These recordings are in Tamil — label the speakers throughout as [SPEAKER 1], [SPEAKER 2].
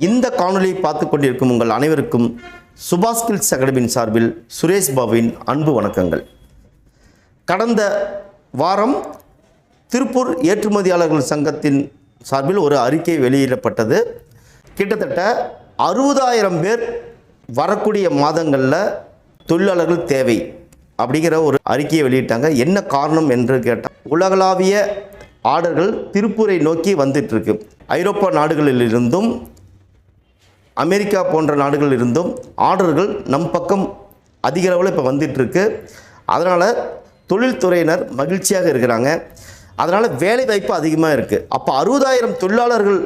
[SPEAKER 1] இந்த காணொலியை பார்த்து கொண்டிருக்கும் உங்கள் அனைவருக்கும் சுபாஷ் ஸ்கில்ஸ் அகாடமியின் சார்பில் சுரேஷ் பாபுவின் அன்பு வணக்கங்கள். கடந்த வாரம் திருப்பூர் ஏற்றுமதியாளர்கள் சங்கத்தின் சார்பில் ஒரு அறிக்கை வெளியிடப்பட்டது. கிட்டத்தட்ட அறுபதாயிரம் பேர் வரக்கூடிய மாதங்களில் தொழிலாளர்கள் தேவை அப்படிங்கிற ஒரு அறிக்கையை வெளியிட்டாங்க. என்ன காரணம் என்று கேட்டால் உலகளாவிய ஆர்டர்கள் திருப்பூரை நோக்கி வந்துட்டுருக்கு ஐரோப்பா நாடுகளிலிருந்தும் அமெரிக்கா போன்ற நாடுகளில் இருந்தும் ஆர்டர்கள் நம் பக்கம் அதிக அளவில் இப்போ வந்துட்டுருக்கு. அதனால் தொழில்துறையினர் மகிழ்ச்சியாக இருக்கிறாங்க. அதனால் வேலை வாய்ப்பு அதிகமாக இருக்குது அப்போ அறுபதாயிரம் தொழிலாளர்கள்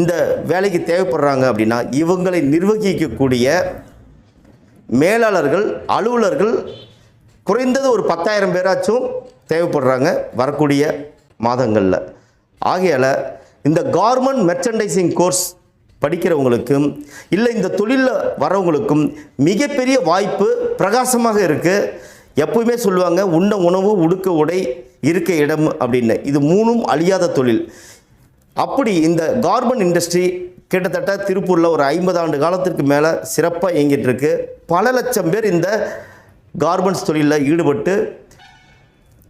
[SPEAKER 1] இந்த வேலைக்கு தேவைப்படுறாங்க அப்படின்னா இவங்களை நிர்வகிக்கக்கூடிய மேலாளர்கள் அலுவலர்கள் குறைந்தது ஒரு பத்தாயிரம் பேராச்சும் தேவைப்படுறாங்க வரக்கூடிய மாதங்களில். ஆகையால் இந்த கார்மெண்ட் மெர்ச்சன்டைசிங் கோர்ஸ் படிக்கிறவங்களுக்கும் இல்லை இந்த தொழிலில் வரவங்களுக்கும் மிகப்பெரிய வாய்ப்பு பிரகாசமாக இருக்குது எப்பவுமே சொல்லுவாங்க உண்ண உணவு உடுக்க உடை இருக்க இடம் அப்படின்னு. இது மூணும் அழியாத தொழில். அப்படி இந்த கார்மெண்ட் இண்டஸ்ட்ரி கிட்டத்தட்ட திருப்பூரில் ஒரு ஐம்பது ஆண்டு காலத்திற்கு மேலே சிறப்பாக இயங்கிட்டு இருக்கு. பல லட்சம் பேர் இந்த கார்மெண்ட்ஸ் தொழிலில் ஈடுபட்டு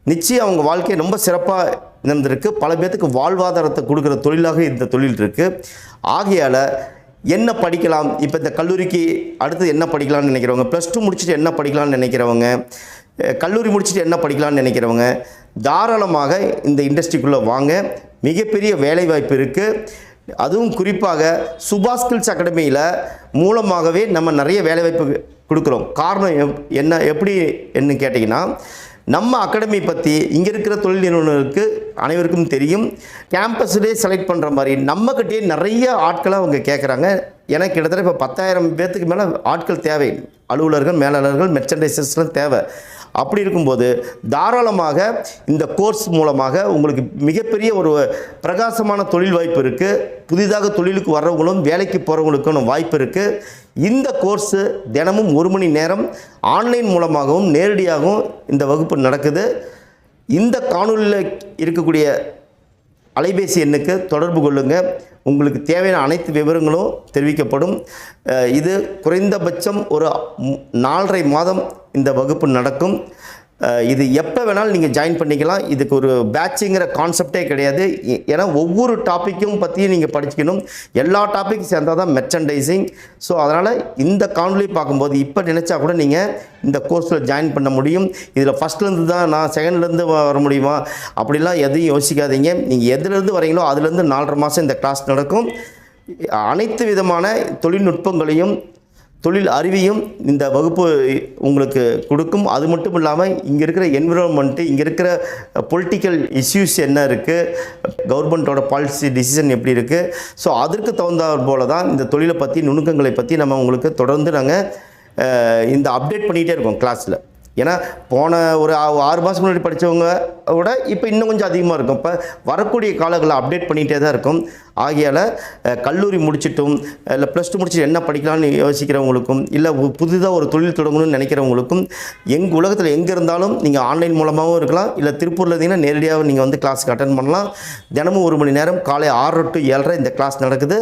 [SPEAKER 1] நிச்சயம் அவங்க வாழ்க்கை ரொம்ப சிறப்பாக இருந்திருக்கு பல பேர்த்துக்கு வாழ்வாதாரத்தை கொடுக்குற தொழிலாக இந்த தொழில் இருக்குது ஆகையால் என்ன படிக்கலாம்? இப்போ இந்த கல்லூரிக்கு அடுத்து என்ன படிக்கலாம்னு நினைக்கிறவங்க ப்ளஸ் டூ முடிச்சுட்டு என்ன படிக்கலாம்னு நினைக்கிறவங்க கல்லூரி முடிச்சுட்டு என்ன படிக்கலாம்னு நினைக்கிறவங்க தாராளமாக இந்த இண்டஸ்ட்ரிக்குள்ளே வாங்க. மிகப்பெரிய வேலைவாய்ப்பு இருக்குது அதுவும் குறிப்பாக சுபாஷ் ஸ்கில்ஸ் அகாடமியில் மூலமாகவே நம்ம நிறைய வேலைவாய்ப்பு கொடுக்குறோம். காரணம் எப்- என்ன எப்படி என்ன கேட்டிங்கன்னா நம்ம அகாடமி பற்றி இங்கே இருக்கிற தொழில் நிறுவனருக்கு அனைவருக்கும் தெரியும். கேம்பஸ்லேயே செலக்ட் பண்ணுற மாதிரி நம்மக்கிட்டே நிறைய ஆட்களை அவங்க கேட்குறாங்க எனக்கு கிட்டத்தட்ட இப்போ பத்தாயிரம் பேர்த்துக்கு மேலே ஆட்கள் தேவை. அலுவலர்கள் மேலாளர்கள் மெர்ச்சன்டைசர்ஸ்லாம் தேவை. அப்படி இருக்கும்போது தாராளமாக இந்த கோர்ஸ் மூலமாக உங்களுக்கு மிகப்பெரிய ஒரு பிரகாசமான தொழில் வாய்ப்பு இருக்குது புதிதாக தொழிலுக்கு வர்றவங்களும் வேலைக்கு போகிறவங்களுக்கும் வாய்ப்பு இருக்குது இந்த கோர்ஸு தினமும் ஒரு மணி நேரம் ஆன்லைன் மூலமாகவும் நேரடியாகவும் இந்த வகுப்பு நடக்குது. இந்த காணொலியில் இருக்கக்கூடிய அலைபேசி எண்ணுக்கு தொடர்பு கொள்ளுங்கள் உங்களுக்கு தேவையான அனைத்து விவரங்களும் தெரிவிக்கப்படும். இது குறைந்தபட்சம் ஒரு நாலரை மாதம் இந்த வகுப்பு நடக்கும். இது எப்போ வேணாலும் நீங்கள் ஜாயின் பண்ணிக்கலாம். இதுக்கு ஒரு பேட்சுங்கிற கான்செப்டே கிடையாது. ஏ- ஏன்னா ஒவ்வொரு டாப்பிக்கும் பற்றியும் நீங்கள் படிச்சுக்கணும். எல்லா டாப்பிக்கும் சேர்ந்தால் தான் மெர்ச்சன்டைசிங் ஸோ அதனால் இந்த காணொலி பார்க்கும்போது இப்போ நினச்சா கூட நீங்கள் இந்த கோர்ஸில் ஜாயின் பண்ண முடியும். இதில் ஃபஸ்ட்லேருந்து தான் நான் செகண்ட்லேருந்து வர முடியுமா? அப்படிலாம் எதையும் யோசிக்காதீங்க. நீங்கள் எதுலேருந்து வரீங்களோ அதுலேருந்து நாலரை மாதம் இந்த கிளாஸ் நடக்கும். அனைத்து விதமான தொழில்நுட்பங்களையும் தொழில் அறிவையும் இந்த வகுப்பு உங்களுக்கு கொடுக்கும். அது மட்டும் இல்லாமல் இங்கே இருக்கிற என்விரான்மெண்ட்டு இங்கே இருக்கிற பொலிட்டிக்கல் இஷ்யூஸ் என்ன இருக்குது கவர்மெண்ட்டோட பாலிசி டிசிஷன் எப்படி இருக்குது ஸோ அதற்கு தகுந்தாற் போல தான் இந்த தொழிலை பற்றி நுணுக்கங்களை பற்றி நம்ம உங்களுக்கு தொடர்ந்து நாங்கள் இந்த அப்டேட் பண்ணிகிட்டே இருக்கோம் கிளாஸில் ஏன்னா போன ஒரு ஆறு மாதம் முன்னாடி படித்தவங்க விட இப்போ இன்னும் கொஞ்சம் அதிகமாக இருக்கும். இப்போ வரக்கூடிய காலங்களில் அப்டேட் பண்ணிகிட்டே தான் இருக்கும். ஆகையால் கல்லூரி முடிச்சிட்டும் இல்லை ப்ளஸ் டூ முடிச்சுட்டு என்ன படிக்கலாம்னு யோசிக்கிறவங்களுக்கும் இல்லை புதிதாக ஒரு தொழில் தொடங்கணும்னு நினைக்கிறவங்களுக்கும் எங்கள் உலகத்தில் எங்கே இருந்தாலும் நீங்கள் ஆன்லைன் மூலமாகவும் இருக்கலாம். இல்லை திருப்பூரில் இருந்தீங்கன்னா நேரடியாக நீங்கள் வந்து கிளாஸுக்கு அட்டன் பண்ணலாம். தினமும் ஒரு மணி நேரம் காலை ஆறு டு ஏழரை இந்த கிளாஸ் நடக்குது.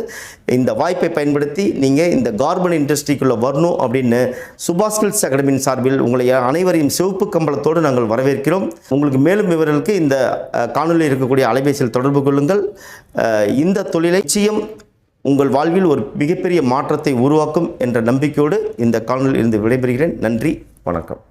[SPEAKER 1] இந்த வாய்ப்பை பயன்படுத்தி நீங்கள் இந்த கார்மெண்ட் இண்டஸ்ட்ரிக்குள்ளே வரணும் அப்படின்னு சுபாஸ்கில்ஸ் அகாடமியின் சார்பில் உங்களை அனைவரையும் சிவப்பு கம்பளத்தோடு நாங்கள் வரவேற்கிறோம். உங்களுக்கு மேலும் விவரங்களுக்கு இந்த காணொலியில் இருக்கக்கூடிய அலைபேசியில் தொடர்பு கொள்ளுங்கள். இந்த தொழிலை நிச்சயம் உங்கள் வாழ்வில் ஒரு மிகப்பெரிய மாற்றத்தை உருவாக்கும் என்ற நம்பிக்கையோடு இந்த காணொலியில் இருந்து விடைபெறுகிறேன். நன்றி வணக்கம்.